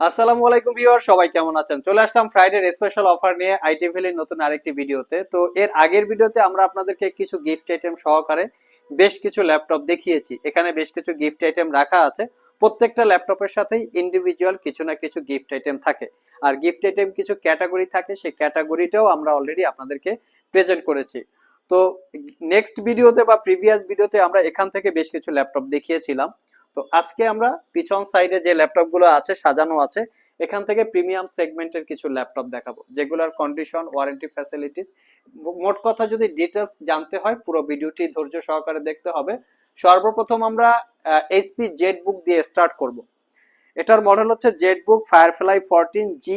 আসসালামু আলাইকুম ভিউয়ার, সবাই কেমন আছেন? চলে আসলাম ফ্রাইডে স্পেশাল অফার নিয়ে আইটি ভ্যালির নতুন আরেকটি ভিডিওতে। তো এর আগের ভিডিওতে আমরা আপনাদেরকে কিছু গিফট আইটেম সহকারে বেশ কিছু ল্যাপটপ দেখিয়েছি। এখানে বেশ কিছু গিফট আইটেম রাখা আছে। প্রত্যেকটা ল্যাপটপের সাথেই ইন্ডিভিজুয়াল কিছু না কিছু গিফট আইটেম থাকে। আর গিফট আইটেম কিছু ক্যাটাগরি থাকে, সেই ক্যাটাগরিটাও আমরা অলরেডি আপনাদেরকে প্রেজেন্ট করেছি। তো নেক্সট ভিডিওতে বা প্রিভিয়াস ভিডিওতে আমরা এখান থেকে বেশ কিছু ল্যাপটপ দেখিয়েছিলাম। তো আজকে আমরা পিছন সাইডে যে ল্যাপটপগুলো আছে, সাজানো আছে, এখান থেকে প্রিমিয়াম সেগমেন্টের কিছু ল্যাপটপ দেখাবো। যেগুলোর কন্ডিশন ওয়ারেন্টি ফ্যাসিলিটিস মোট কথা যদি ডিটেলস জানতে হয়, পুরো ভিডিওটি ধৈর্য সহকারে দেখতে হবে। সর্বপ্রথম আমরা এইচপি জেড বুক দিয়ে স্টার্ট করব। এটার মডেল হচ্ছে Z book Firefly fourteen G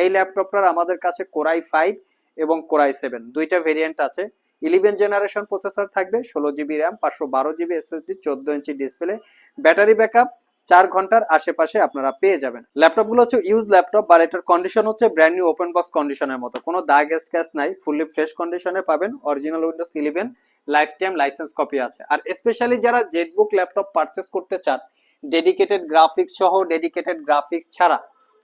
এই ল্যাপটপটার আমাদের কাছে কোরাই ফাইভ এবং কোরাই সেভেন দুইটা ভেরিয়েন্ট আছে। ইলেভেন জেনারেশন প্রসেসর থাকবে, ষোলো জিবি র্যাম, পাঁচশো বারো জিবি এসএসডি, চোদ্দ ইঞ্চি ডিসপ্লে, ব্যাটারি ব্যাকআপ, চার ঘণ্টার আশেপাশে আপনারা পেয়ে যাবেন। ল্যাপটপগুলো হচ্ছে ইউজ ল্যাপটপ বা এটার কন্ডিশন হচ্ছে ব্র্যান্ড নিউ ওপেন বক্স কন্ডিশনের মতো। কোনো দাগ স্ক্যাচ নাই ফুললি ফ্রেশ কন্ডিশনে পাবেন original Windows eleven lifetime license copy আছে। আর স্পেশালি যারা জেটবুক ল্যাপটপ পারচেস করতে চান ডেডিকেটেড গ্রাফিক্স সহ ডেডিকেটেড গ্রাফিক্স ছাড়া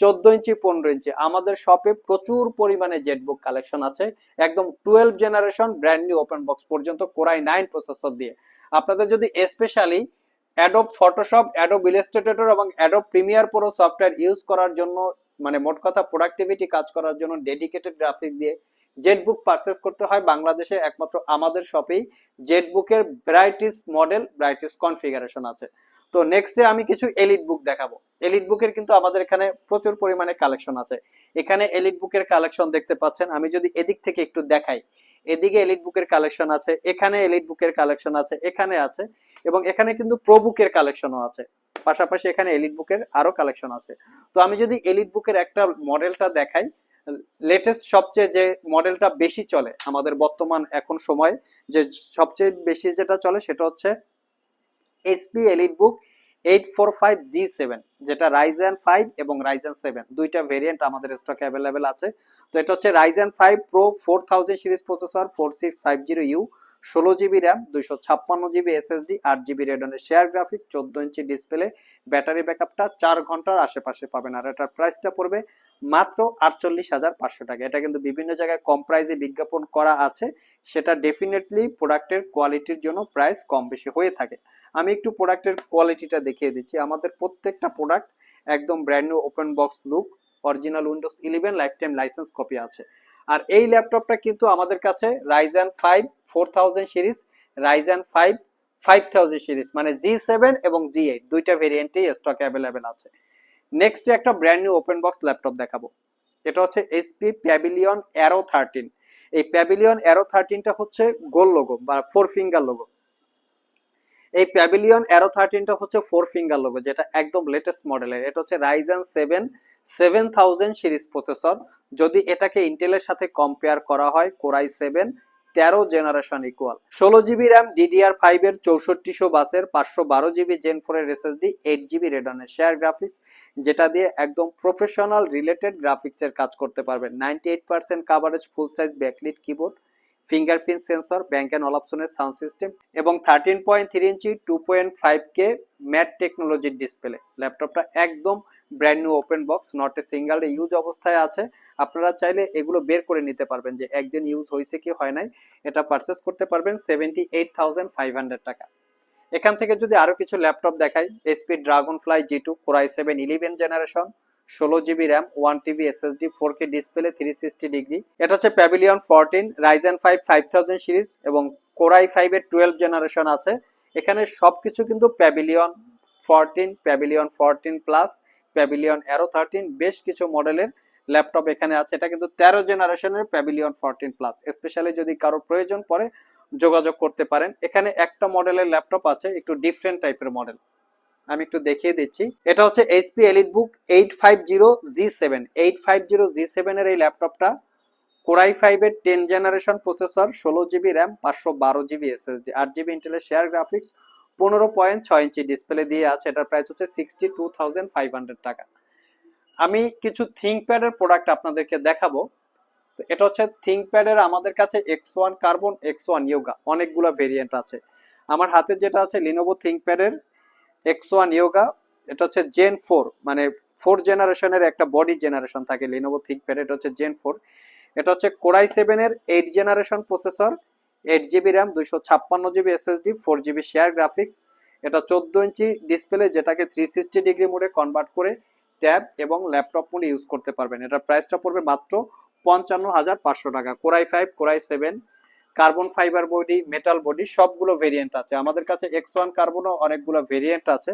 চোদ্দ ইঞ্চি, পনেরো ইঞ্চি। আমাদের শপে প্রচুর পরিমাণে জেটবুক কালেকশন আছে। একদম twelve generation brand new open box পর্যন্ত কোরাই নাইন প্রসেসর দিয়ে। আপনাদের যদি specially Adobe Photoshop Adobe Illustrator এবং Adobe Premiere Pro software use করার জন্য মানে মোট কথা প্রোডাক্টিভিটি কাজ করার জন্য ডেডিকেটেড গ্রাফিক্স দিয়ে জেটবুক পারচেস করতে হয়। বাংলাদেশে একমাত্র আমাদের শপেই জেটবুকের ভ্যারাইটিস মডেল ভ্যারাইটিস কনফিগারেশন আছে। তো নেক্সটে আমি কিছু এলিট বুক দেখাবো। এলিট বুকের কিন্তু আমাদের এখানে প্রচুর পরিমাণে কালেকশন আছে। এখানে এলিট বুকের কালেকশন দেখতে পাচ্ছেন। আমি যদি এদিক থেকে একটু দেখাই, এদিকে এলিট বুকের কালেকশন আছে, এখানে এলিট বুকের কালেকশন আছে, এখানে আছে, এবং এখানে কিন্তু প্রো বুকের কালেকশনও আছে। পাশাপাশি এখানে এলিট বুকের আরও কালেকশন আছে। তো আমি যদি এলিট বুকের একটা মডেলটা দেখাই লেটেস্ট সবচেয়ে যে মডেলটা বেশি চলে আমাদের বর্তমান এখন সময়, যে সবচেয়ে বেশি যেটা চলে সেটা হচ্ছে HP EliteBook eight four five G seven যেটা রাইজেন ফাইভ এবং রাইজেন সেভেন দুইটা ভেরিয়েন্ট আমাদের স্টকে অ্যাভেলেবেল আছে। তো এটা হচ্ছে Ryzen five pro four thousand series processor four six five zero U ষোলো জিবি র্যাম দুইশো ছাপ্পান্ন জিবি এসএসডি আট জিবি রেডনের শেয়ার গ্রাফিক্স চোদ্দ ইঞ্চি ডিসপ্লে ব্যাটারি ব্যাকআপটা চার ঘণ্টার আশেপাশে পাবেন। আর এটার প্রাইসটা পড়বে মাত্র আটচল্লিশ হাজার পাঁচশো টাকা। এটা কিন্তু বিভিন্ন জায়গায় কম প্রাইসে বিজ্ঞাপন করা আছে। সেটা ডেফিনেটলি প্রোডাক্টের কোয়ালিটির জন্য প্রাইস কম বেশি হয়ে থাকে। আমি একটু প্রোডাক্টের কোয়ালিটিটা দেখিয়ে দিচ্ছি। আমাদের প্রত্যেকটা প্রোডাক্ট একদম brand new open box look original Windows eleven lifetime license copy আছে। আর এই ল্যাপটপটা কিন্তু আমাদের কাছে Ryzen five four thousand series Ryzen five five thousand series মানে জি সেভেন এবং জি এইট দুইটা ভেরিয়েন্টেই স্টক অ্যাভেলেবেল আছে। নেক্সট একটা brand new open box laptop দেখাবো। এটা হচ্ছে এইচপি প্যাভিলিয়ন অ্যারো থার্টিন এই প্যাভিলিয়ন অ্যারো থার্টিনটা হচ্ছে গোল লোগো বা ফোর ফিঙ্গার লোগো এই প্যাভিলিয়ন অ্যারো থার্টিনটা হচ্ছে ফোর ফিঙ্গার লোগো যেটা একদম লেটেস্ট মডেলের এটা হচ্ছে Ryzen seven seven thousand series processor যদি এটাকে ইন্টেলের সাথে কম্পেয়ার করা হয় কোরাই সেভেন তেরো জেনারেশন ইকুয়াল ষোলো জিবি র্যাম ডিডিআর ফাইভ এর চৌষট্টিশো বাসের পাঁচশো বারো জিবি জেন ফোর এর এসএসডি এইট জিবি রেডনের শেয়ার গ্রাফিক্স যেটা দিয়ে একদম প্রফেশনাল রিলেটেড গ্রাফিক্স এর কাজ করতে পারবেন। Ninety eight percent coverage full size backlit keyboard fingerprint sensor Bang and অলাপসনের sound system এবং thirteen point three inch two point five K matte টেকনোলজির ডিসপ্লে ল্যাপটপটা একদম brand new open box not a single use অবস্থায় আছে। আপনারা চাইলে এগুলো বের করে নিতে পারবেন যে একদিন ইউজ হয়েছে কি হয় নাই। এটা পারচেস করতে পারবেন seventy eight thousand five hundred টাকা। এখান থেকে যদি আরও কিছু ল্যাপটপ দেখাই HP Dragonfly G two core i seven eleven generation ষোলো GB RAM one TB SSD four K display three sixty degree এটা হচ্ছে Pavilion fourteen Ryzen five five thousand series এবং কোরাই ফাইভের টুয়েলভ জেনারেশন আছে। এখানে সব কিছু কিন্তু Pavilion fourteen Pavilion fourteen plus Pavilion Aero thirteen বেশ কিছু মডেলের ল্যাপটপ এখানে আছে। এটা কিন্তু তেরো জেনারেশনের প্যাভিলিয়ন ফোরটিন প্লাস স্পেশালি যদি কারও প্রয়োজন পড়ে, যোগাযোগ করতে পারেন। এখানে একটা মডেলের ল্যাপটপ আছে, একটু ডিফারেন্ট টাইপের মডেল আমি একটু দেখিয়ে দিচ্ছি। এটা হচ্ছে HP EliteBook eight five zero G seven eight five zero G সেভেনের এই ল্যাপটপটা কোরাই ফাইভের টেন জেনারেশন প্রসেসর ষোলো জিবি র্যাম পাঁচশো বারো জিবি এসএসডি আট জিবি ইন্টেলের শেয়ার গ্রাফিক্স পনেরো পয়েন্ট ছয় ইঞ্চি ডিসপ্লে দিয়ে আছে। এটার প্রাইস হচ্ছে sixty two thousand five hundred টাকা। আমি কিছু থিঙ্কপ্যাডের প্রোডাক্ট আপনাদেরকে দেখাবো। তো এটা হচ্ছে থিঙ্কপ্যাডের আমাদের কাছে X one Carbon X one Yoga অনেকগুলো ভেরিয়েন্ট আছে। আমার হাতে যেটা আছে লিনোভো থিঙ্কপ্যাডের এক্স ওয়ান ইয়োগা এটা হচ্ছে জেন ফোর মানে ফোর জেনারেশনের একটা বডি জেনারেশন থাকে লিনোভো থিঙ্কপ্যাড এটা হচ্ছে জেন ফোর এটা হচ্ছে কোরাই সেভেনের eight generation processor eight GB RAM দুইশো ছাপ্পান্ন GB SSD four GB share graphics এটা চোদ্দ ইঞ্চি ডিসপ্লে যেটাকে থ্রি সিক্সটি ডিগ্রি মোডে কনভার্ট করে ট্যাব এবং ল্যাপটপ মোডে ইউজ করতে পারবেন। এটার প্রাইসটা পড়বে মাত্র পঞ্চান্ন হাজার পাঁচশো টাকা। Core i five core i seven carbon fibre body metal body সবগুলো ভেরিয়েন্ট আছে। আমাদের কাছে এক্স ওয়ান কার্বনও অনেকগুলো ভেরিয়েন্ট আছে।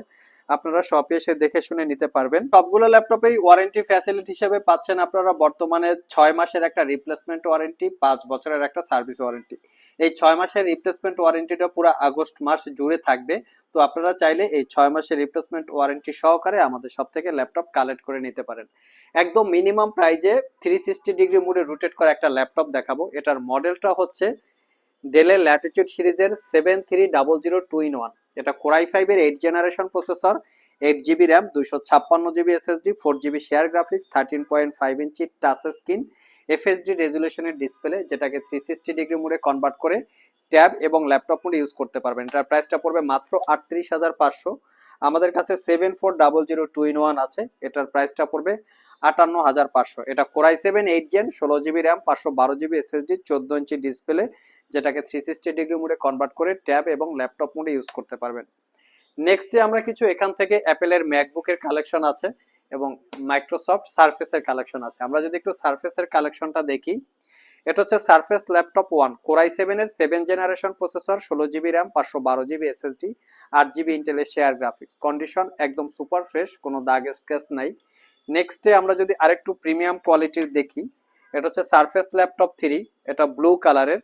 আপনারা শপে এসে দেখে শুনে নিতে পারবেন। সবগুলো ল্যাপটপেই ওয়ারেন্টি ফ্যাসিলিটি হিসেবে পাচ্ছেন আপনারা বর্তমানে ছয় মাসের একটা রিপ্লেসমেন্ট ওয়ারেন্টি পাঁচ বছরের একটা সার্ভিস ওয়ারেন্টি এই ছয় মাসের রিপ্লেসমেন্ট ওয়ারেন্টিটা পুরো আগস্ট মাস জুড়ে থাকবে। তো আপনারা চাইলে এই ছয় মাসের রিপ্লেসমেন্ট ওয়ারেন্টি সহকারে আমাদের সব থেকে ল্যাপটপ কালেক্ট করে নিতে পারেন। একদম মিনিমাম প্রাইজে থ্রি সিক্সটি ডিগ্রি মুডে রোটেট করা একটা ল্যাপটপ দেখাবো। এটার মডেলটা হচ্ছে ডেলের ল্যাটিটিউড সিরিজের seven three double zero two in one এটা কোরাই ফাইভের eight generation processor eight GB RAM দুইশো ছাপ্পান্ন GB SSD four GB share graphics thirteen point five inch touch screen FHD রেজুলেশনের display যেটাকে থ্রি সিক্সটি ডিগ্রি মোডে convert করে tab এবং laptop মোডে use করতে পারবেন। এটার প্রাইসটা পড়বে মাত্র আটত্রিশ হাজার পাঁচশো। আমাদের কাছে seven four double zero two in one আছে। এটার প্রাইসটা পড়বে আটান্ন হাজার পাঁচশো। এটা core i seven eight gen ষোলো জিবি র্যাম পাঁচশো বারো জিবি এসএসডি চোদ্দ ইঞ্চি ডিসপ্লে যেটাকে থ্রি সিক্সটি ডিগ্রি মোডে কনভার্ট করে ট্যাব এবং ল্যাপটপ মোডে ইউজ করতে পারবেন। নেক্সটে আমরা কিছু এখান থেকে অ্যাপেলের ম্যাকবুকের কালেকশন আছে এবং মাইক্রোসফট সার্ফেসের কালেকশন আছে। আমরা যদি একটু সার্ফেসের কালেকশনটা দেখি, এটা হচ্ছে Surface laptop one core i সেভেনের সেভেন জেনারেশন প্রসেসর ষোলো জিবি র্যাম পাঁচশো বারো জিবি এসএসডি আট জিবি ইন্টেলের শেয়ার গ্রাফিক্স কন্ডিশন একদম সুপার ফ্রেশ কোনো দাগ স্ক্র্যাচ নাই। নেক্সটে আমরা যদি আরেকটু প্রিমিয়াম কোয়ালিটির দেখি, এটা হচ্ছে সার্ফেস ল্যাপটপ থ্রি এটা ব্লু কালারের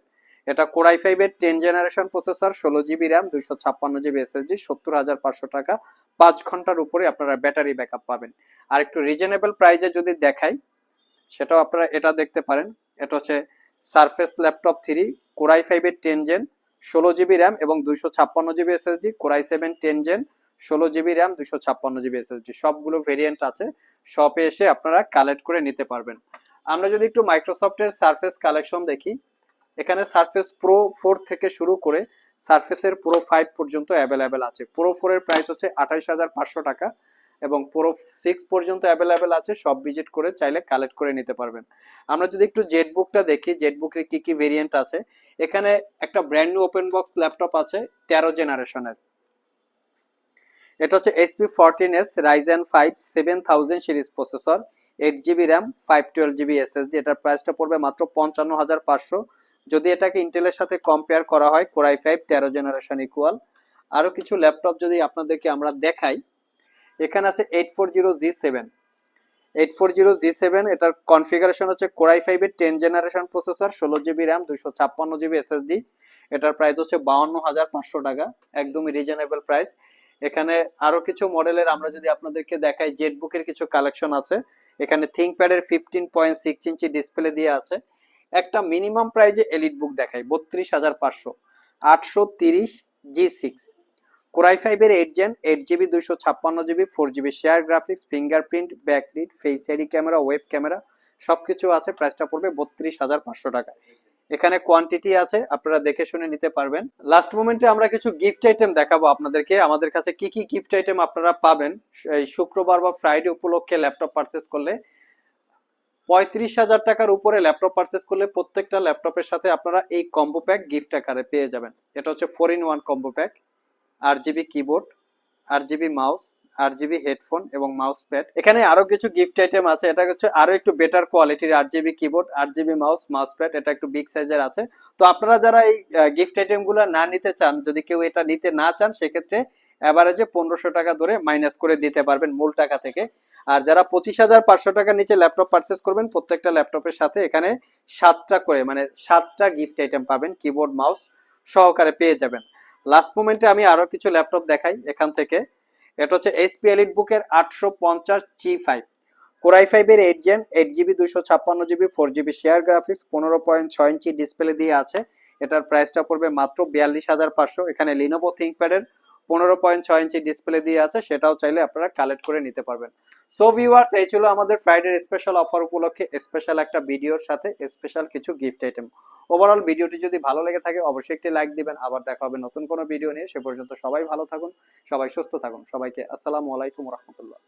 এটা কোরাই ফাইভের টেন জেনারেশন প্রসেসর ষোলো জিবি র্যাম দুইশো ছাপ্পান্ন জিবি এসএসডি সত্তর হাজার পাঁচশো টাকা। পাঁচ ঘণ্টার উপরে আপনারা ব্যাটারি ব্যাকআপ পাবেন। আর একটু রিজনেবল প্রাইজে যদি দেখাই, সেটাও আপনারা এটা দেখতে পারেন। এটা হচ্ছে Surface laptop three core i ফাইভের টেন জেন ষোলো জিবি র্যাম এবং দুইশো ছাপ্পান্ন GB SSD core i seven ten gen ষোলো জিবি র্যাম দুইশো ছাপ্পান্ন জিবি এসএসডি সবগুলো ভেরিয়েন্ট আছে। শপে এসে আপনারা কালেক্ট করে নিতে পারবেন। আমরা যদি একটু মাইক্রোসফটের সারফেস কালেকশন দেখি এখানে সারফেস প্রো ফোর থেকে শুরু করে সারফেসের প্রো ফাইভ পর্যন্ত অ্যাভেলেবেল আছে। প্রো ফোরের প্রাইস হচ্ছে আঠাইশ হাজার পাঁচশো টাকা এবং প্রো সিক্স পর্যন্ত অ্যাভেলেবেল আছে। সব ভিজিট করে চাইলে কালেক্ট করে নিতে পারবেন। আমরা যদি একটু জেট বুকটা দেখি জেট বুকের কি কি ভেরিয়েন্ট আছে? এখানে একটা brand new open box laptop আছে, তেরো জেনারেশনের এটা হচ্ছে HP fourteen S Ryzen five seven thousand series processor eight GB RAM five twelve GB SSD এটার প্রাইসটা পড়বে মাত্র পঞ্চান্ন হাজার পাঁচশো। যদি এটাকে ইন্টেলের সাথে কম্পেয়ার করা হয় কোরাই ফাইভ তেরো জেনারেশন ইকুয়াল আরও কিছু ল্যাপটপ যদি আপনাদেরকে আমরা দেখাই, এখানে আছে eight four zero G seven eight four zero G seven এটার কনফিগারেশন হচ্ছে কোরাই ফাইভের টেন জেনারেশন প্রসেসর ষোলো জিবি র্যাম দুইশো ছাপ্পান্ন জিবি এসএসডি এটার প্রাইস হচ্ছে বাউন্ন হাজার পাঁচশো টাকা একদমই রিজনেবল প্রাইস এখানে আরও কিছু মডেলের আমরা যদি আপনাদেরকে দেখাই জেট বুকের কিছু কালেকশন আছে। এখানে থিঙ্কপ্যাডের fifteen point six inch display দিয়ে আছে। একটা মিনিমাম প্রাইজে এলিট বুক দেখাই বত্রিশ হাজার পাঁচশো, আটশো তিরিশ জি সিক্স কোরাই ফাইভের এইট জেন এইট জিবি দুইশো ছাপ্পান্ন GB four GB share graphics fingerprint backlit face ID camera web camera সবকিছু আছে প্রাইসটা পড়বে বত্রিশ হাজার পাঁচশো টাকা এখানে কোয়ান্টিটি আছে, আপনারা দেখে শুনে নিতে পারবেন। লাস্ট মোমেন্টে আমরা কিছু গিফট আইটেম দেখাবো আপনাদেরকে। আমাদের কাছে কি কি গিফট আইটেম আপনারা পাবেন, এই শুক্রবার বা ফ্রাইডে উপলক্ষে ল্যাপটপ পারচেস করলে। পঁয়ত্রিশ হাজার টাকার উপরে ল্যাপটপ পারচেস করলে প্রত্যেকটা ল্যাপটপের সাথে আপনারা এই কম্বো প্যাক গিফট আকারে পেয়ে যাবেন। এটা হচ্ছে four in one combo pack আট জিবি কিবোর্ড আট জিবি মাউস আট জিবি হেডফোন এবং মাউস প্যাড এখানে আরও কিছু গিফট আইটেম আছে, এটা হচ্ছে আরও একটু বেটার কোয়ালিটির আট জিবি কিবোর্ড আট জিবি মাউস মাউস প্যাড এটা একটু বিগ সাইজের আছে। তো আপনারা যারা এই গিফট আইটেমগুলো না নিতে চান, যদি কেউ এটা নিতে না চান, সেক্ষেত্রে অ্যাভারেজে পনেরোশো টাকা ধরে মাইনাস করে দিতে পারবেন মূল টাকা থেকে। আর যারা পঁচিশ হাজার পাঁচশো টাকার নিচে ল্যাপটপ পারচেস করবেন, প্রত্যেকটা ল্যাপটপের সাথে এখানে সাতটা করে মানে সাতটা গিফট আইটেম পাবেন কিবোর্ড মাউস সহকারে পেয়ে যাবেন। লাস্ট মোমেন্টে আমি আরও কিছু ল্যাপটপ দেখাই এখান থেকে। এটা হচ্ছে এইচপি এলিট বুকের আটশো পঞ্চাশ জি ফাইভ কোরাই ফাইভের এইট জেন এইট জিবি দুশো ছাপ্পান্ন GB four GB share graphics পনেরো পয়েন্ট ছয় ইঞ্চি ডিসপ্লে দিয়ে আছে। এটার প্রাইসটা পড়বে মাত্র বিয়াল্লিশ হাজার পাঁচশো। এখানে লিনোভো থিঙ্কপ্যাডের পনেরো পয়েন্ট ছয় ইঞ্চি ডিসপ্লে দিয়ে আছে, সেটাও চাইলে আপনারা কালেক্ট করে নিতে পারবেন। সো ভিউয়ার্স এই ছিল আমাদের ফ্রাইডের স্পেশাল অফার উপলক্ষে স্পেশাল একটা ভিডিওর সাথে স্পেশাল কিছু গিফট আইটেম ওভারঅল ভিডিওটি যদি ভালো লেগে থাকে, অবশ্যই একটি লাইক দিবেন। আবার দেখা হবে নতুন কোনো ভিডিও নিয়ে। সে পর্যন্ত সবাই ভালো থাকুন, সবাই সুস্থ থাকুন। সবাইকে আসসালামু আলাইকুম রহমতুল্লাহ।